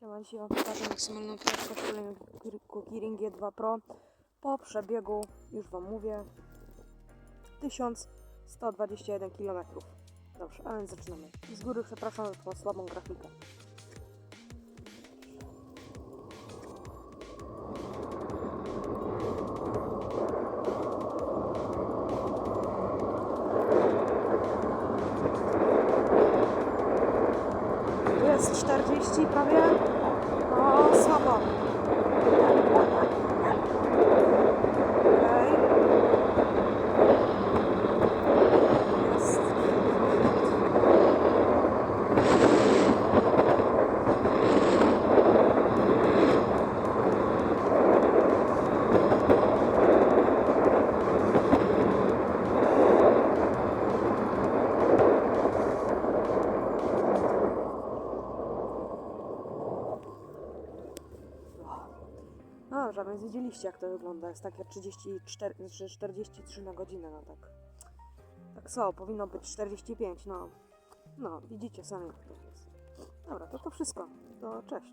Siema, dzisiaj pokażę maksymalną prędkość kolejnego Kirin G2 Pro po przebiegu, już Wam mówię, 1121 km. Dobrze, a więc zaczynamy. Z góry przepraszam za tą słabą grafikę. Jest 40 prawie. No dobrze, a więc widzieliście jak to wygląda. Jest takie 34, znaczy 43 na godzinę, no tak. Tak co, powinno być 45, no. No, widzicie sami jak to jest. Dobra, to to wszystko. To cześć.